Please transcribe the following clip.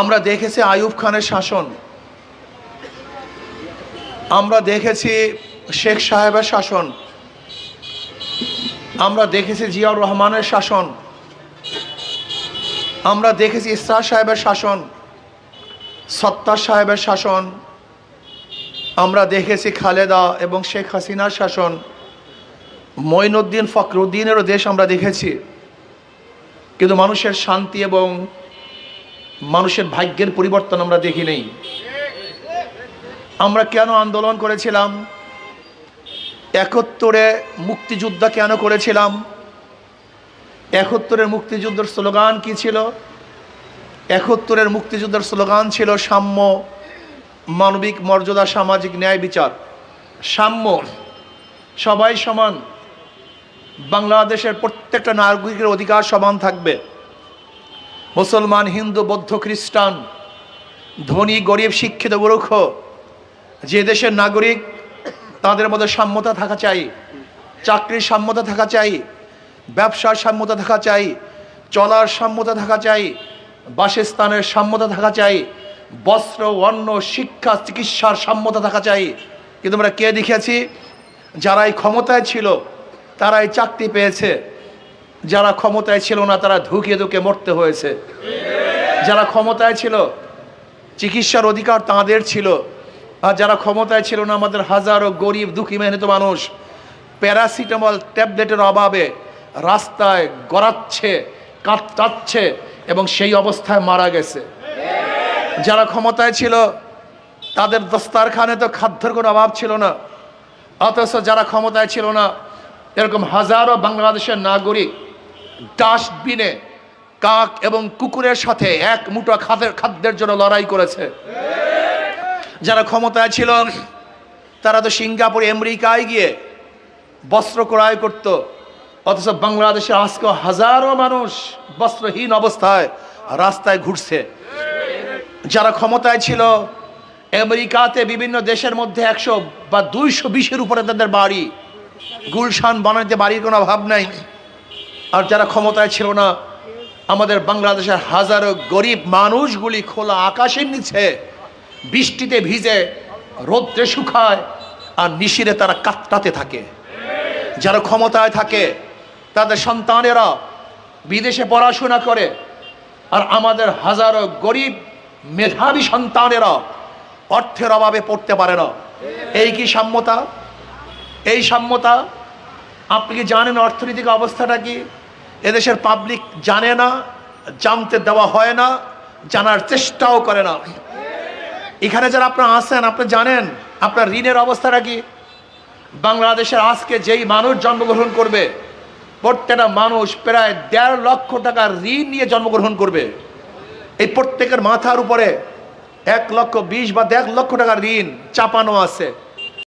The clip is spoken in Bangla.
আমরা দেখেছি আইয়ুব খানের শাসন। আমরা দেখেছি শেখ সাহেবের শাসন। আমরা দেখেছি জিয়াউর রহমানের শাসন। আমরা দেখেছি ইসরা সাহেবের শাসন, সত্তার সাহেবের শাসন। আমরা দেখেছি খালেদা এবং শেখ হাসিনার শাসন। মঈনুদ্দিন ফখরুদ্দিনেরও দেশ আমরা দেখেছি। কিন্তু মানুষের শান্তি এবং মানুষের ভাগ্যের পরিবর্তন আমরা দেখি নেই। আমরা কেন আন্দোলন করেছিলাম? একাত্তরে মুক্তিযুদ্ধ কেন করেছিলাম? একাত্তরের মুক্তিযুদ্ধের স্লোগান কি ছিল? একাত্তরের মুক্তিযুদ্ধের স্লোগান ছিল সাম্য, মানবিক মর্যাদা, সামাজিক ন্যায় বিচার। সাম্য, সবাই সমান। বাংলাদেশের প্রত্যেকটা নাগরিকের অধিকার সমান থাকবে। মুসলমান, হিন্দু, বৌদ্ধ, খ্রিস্টান, ধনী, গরিব, শিক্ষিত, মূর্খ, যে দেশের নাগরিক, তাদের মধ্যে সাম্যতা থাকা চাই, চাকরির সাম্যতা থাকা চাই, ব্যবসার সাম্যতা থাকা চাই, চলার সাম্যতা থাকা চাই, বাসস্থানের সাম্যতা থাকা চাই, বস্ত্র, অন্ন, শিক্ষা, চিকিৎসার সাম্যতা থাকা চাই। কিন্তু আমরা কে দেখেছি যারা এই ক্ষমতায় ছিল, তারাই চাকরি পেয়েছে। যারা ক্ষমতায় ছিল না, তারা ধুকিয়ে ধুকে মরতে হয়েছে। যারা ক্ষমতায় ছিল, চিকিৎসার অধিকার তাঁদের ছিল। আর যারা ক্ষমতায় ছিল না, আমাদের হাজারো গরিব দুঃখী মেহনত মানুষ প্যারাসিটামল ট্যাবলেটের অভাবে রাস্তায় গড়াচ্ছে কাঁদটাচ্ছে এবং সেই অবস্থায় মারা গেছে। যারা ক্ষমতায় ছিল, তাদের দস্তারখানে তো খাদ্যের কোনো অভাব ছিল না। অথচ যারা ক্ষমতায় ছিল না, এরকম হাজারো বাংলাদেশের নাগরিক ডাস্টবিনে কাক এবং কুকুরের সাথে এক মুঠো খাদ্যের খাদ্যের জন্য লড়াই করেছে। যারা ক্ষমতায় ছিল, তারা তো সিঙ্গাপুর, আমেরিকায় গিয়ে বস্ত্র ক্রয় করত। অথচ বাংলাদেশে আজকে হাজারো মানুষ বস্ত্রহীন অবস্থায় রাস্তায় ঘুরছে। যারা ক্ষমতায় ছিল, আমেরিকাতে বিভিন্ন দেশের মধ্যে একশো বা দুইশো বিশের উপরে তাদের বাড়ি, গুলশান বানাইতে বাড়ির কোনো অভাব নাই। আর যারা ক্ষমতায় ছিল না, আমাদের বাংলাদেশের হাজারো গরিব মানুষগুলি খোলা আকাশের নিচে বৃষ্টিতে ভিজে, রৌদ্রে শুকায় আর নিশিরে তারা কাতটাতে থাকে। যারা ক্ষমতায় থাকে, তাদের সন্তানেরা বিদেশে পড়াশোনা করে আর আমাদের হাজারো গরিব মেধাবী সন্তানেরা অর্থের অভাবে পড়তে পারে না। এই কি সাম্যতা? এই সাম্যতা আপনি কি জানেন অর্থনৈতিক অবস্থাটা কি? এদেশের পাবলিক জানে না, জানতে দেওয়া হয় না, জানার চেষ্টাও করে না। এখানে যারা আপনারা আছেন, আপনি জানেন আপনার ঋণের অবস্থাটা কি? বাংলাদেশের আজকে যেই মানুষ জন্মগ্রহণ করবে, প্রত্যেকটা মানুষ প্রায় দেড় লক্ষ টাকার ঋণ নিয়ে জন্মগ্রহণ করবে। এই প্রত্যেকের মাথার উপরে এক লক্ষ বিশ বা দেড় লক্ষ টাকার ঋণ চাপানো আছে।